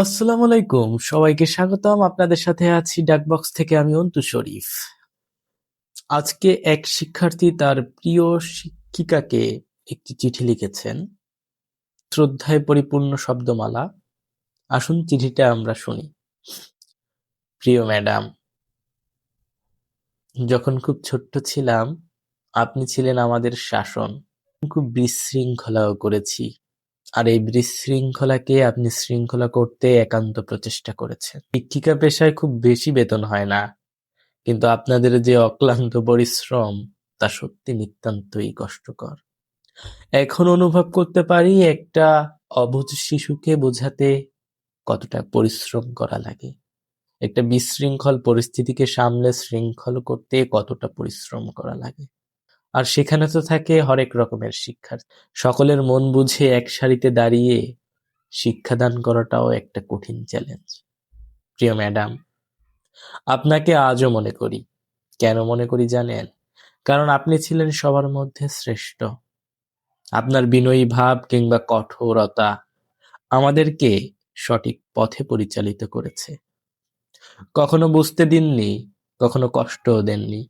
আসসালামু আলাইকুম। সবাইকে স্বাগতম। আপনাদের সাথে আছি ডাকবক্স থেকে আমি অন্তু শরীফ। আজকে এক শিক্ষার্থী তার প্রিয় শিক্ষিকাকে একটি চিঠি লিখেছেন। শ্রদ্ধায় পরিপূর্ণ শব্দমালা। আসুন চিঠিটা আমরা শুনি। প্রিয় ম্যাডাম, যখন খুব ছোট্ট ছিলাম, আপনি ছিলেন আমাদের শাসন। খুব বিশৃঙ্খলাও করেছি। আর এই বিশৃঙ্খলাকে আপনি শৃঙ্খলা করতে একান্ত প্রচেষ্টা করেছেন। শিক্ষিকা পেশায় খুব বেশি বেতন হয় না, কিন্তু আপনাদের যে অক্লান্ত পরিশ্রম, তা সত্যি নিতান্তই কষ্টকর। এখন অনুভব করতে পারি একটা অবুঝ শিশুকে বোঝাতে কতটা পরিশ্রম করা লাগে। একটা বিশৃঙ্খল পরিস্থিতিকে সামলে শৃঙ্খল করতে কতটা পরিশ্রম করা লাগে। আর সেখানে তো থাকে হরেক রকমের শিক্ষার্থী সকলের মন বুঝে এক সারিতে দাঁড়িয়ে শিক্ষাদান করাটাও একটা কঠিন চ্যালেঞ্জ প্রিয় ম্যাডাম আপনাকে আজও মনে করি। কেন মনে করি জানেন? কারণ আপনি ছিলেন সবার মধ্যে শ্রেষ্ঠ। আপনার বিনয়ী ভাব কিংবা কঠোরতা আমাদেরকে সঠিক পথে পরিচালিত করেছে। কখনো বুঝতে দিননি, কখনো কষ্টও দেননি।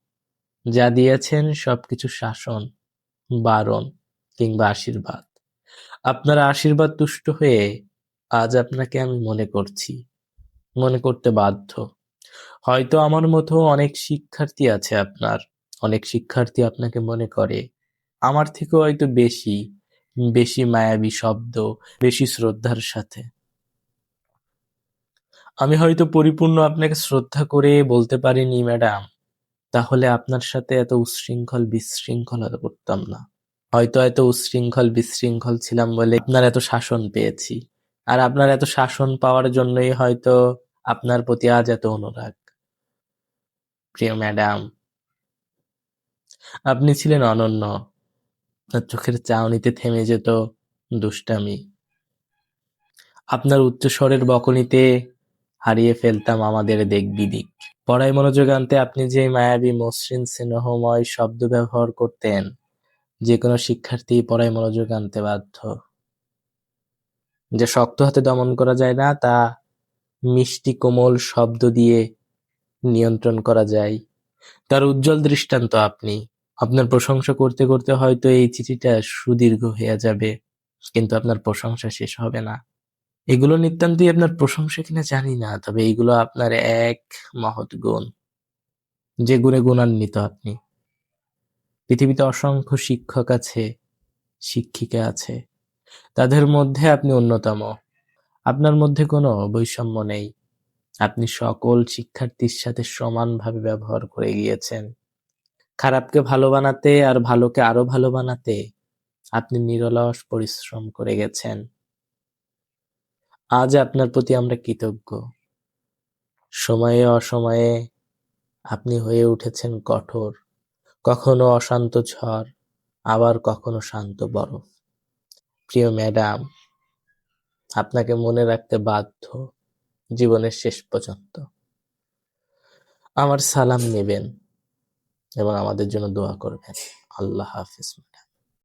যা দিয়েছেন সবকিছু শাসন, বারণ কিংবা আশীর্বাদ। আপনার আশীর্বাদ তুষ্ট হয়ে আজ আপনাকে আমি মনে করছি, মনে করতে বাধ্য। হয়তো আমার মতো অনেক শিক্ষার্থী আছে আপনার, অনেক শিক্ষার্থী আপনাকে মনে করে। আমার থেকেও হয়তো বেশি বেশি মায়াবী শব্দ, বেশি শ্রদ্ধার সাথে। আমি হয়তো পরিপূর্ণ আপনাকে শ্রদ্ধা করে বলতে পারিনি, ম্যাডাম। তাহলে আপনার সাথে এত উচ্ছৃঙ্খল বিশৃঙ্খল করতাম না। হয়তো এত উচ্ছৃঙ্খল বিশৃঙ্খল ছিলাম বলে আপনার এত শাসন পেয়েছি। আর আপনার এত শাসন পাওয়ার জন্যই হয়তো আপনার প্রতি আজ এত অনুরাগ। প্রিয় ম্যাডাম, আপনি ছিলেন অনন্য। আপনার চোখের চাউনিতে থেমে যেত দুষ্টামি। আপনার উচ্চস্বরের বকনিতে হারিয়ে ফেলতাম আমাদের দেখ বিদিক পড়ায় মনোযোগ আনতে আপনি যে মায়াবী, মসৃণ, স্নেহময় শব্দ ব্যবহার করতেন, যে কোনো শিক্ষার্থী পড়ায় মনোযোগ আনতে বাধ্য। যে শক্ত হাতে দমন করা যায় না, তা মিষ্টি কোমল শব্দ দিয়ে নিয়ন্ত্রণ করা যায়। তার উজ্জ্বল দৃষ্টান্ত আপনি। আপনার প্রশংসা করতে করতে হয়তো এই চিঠিটা সুদীর্ঘ হয়ে যাবে, কিন্তু আপনার প্রশংসা শেষ হবে না। এগুলো নিতান্তই আপনার প্রশংসা কিনা জানি না, তবে এইগুলো আপনার এক মহৎ গুণ, যে গুণে গুণান্বিত আপনি। পৃথিবীতে অসংখ্য শিক্ষক আছে, শিক্ষিকা আছে, তাদের মধ্যে আপনি অন্যতম। আপনার মধ্যে কোনো বৈষম্য নেই। আপনি সকল শিক্ষার্থীর সাথে সমানভাবে ব্যবহার করে গিয়েছেন। খারাপকে ভালো বানাতে আর ভালোকে আরও ভালো বানাতে আপনি নিরলস পরিশ্রম করে গেছেন। আজ আপনার প্রতি আমরা কৃতজ্ঞ। সময়ে অসময়ে আপনি হয়ে উঠেছেন কঠোর, কখনো অশান্ত ঝড়, আবার কখনো শান্ত বরফ। প্রিয় ম্যাডাম, আপনাকে মনে রাখতে বাধ্য জীবনের শেষ পর্যন্ত। আমার সালাম নেবেন এবং আমাদের জন্য দোয়া করবেন। আল্লাহ হাফিজ, ম্যাডাম।